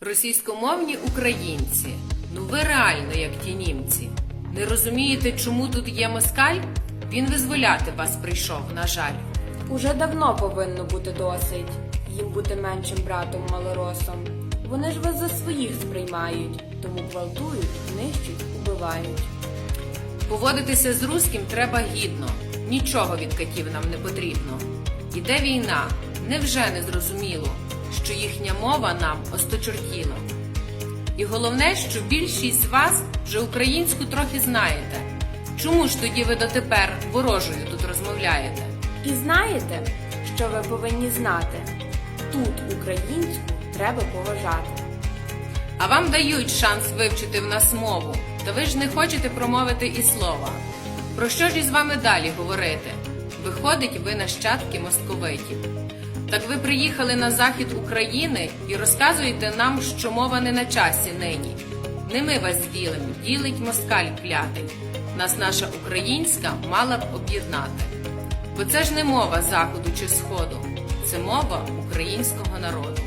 Російськомовні українці, ну ви реально як ті німці. Не розумієте, чому тут є москаль? Він визволяти вас прийшов, на жаль. Уже давно повинно бути досить їм бути меншим братом малоросом. Вони ж вас за своїх сприймають, тому гвалтують, нищуть, убивають. Поводитися з руським треба гідно, нічого від катів нам не потрібно. Іде війна, невже не зрозуміло, що їхня мова нам осточортіло. І головне, що більшість з вас вже українську трохи знаєте. Чому ж тоді ви дотепер ворожою тут розмовляєте? І знаєте, що ви повинні знати? Тут українську треба поважати. А вам дають шанс вивчити в нас мову, та ви ж не хочете промовити і слова. Про що ж із вами далі говорити? Виходить, ви нащадки московитів. Так ви приїхали на захід України і розказуєте нам, що мова не на часі нині. Не ми вас ділимо, ділить москаль клятий. Нас наша українська мала б об'єднати. Бо це ж не мова заходу чи сходу, це мова українського народу.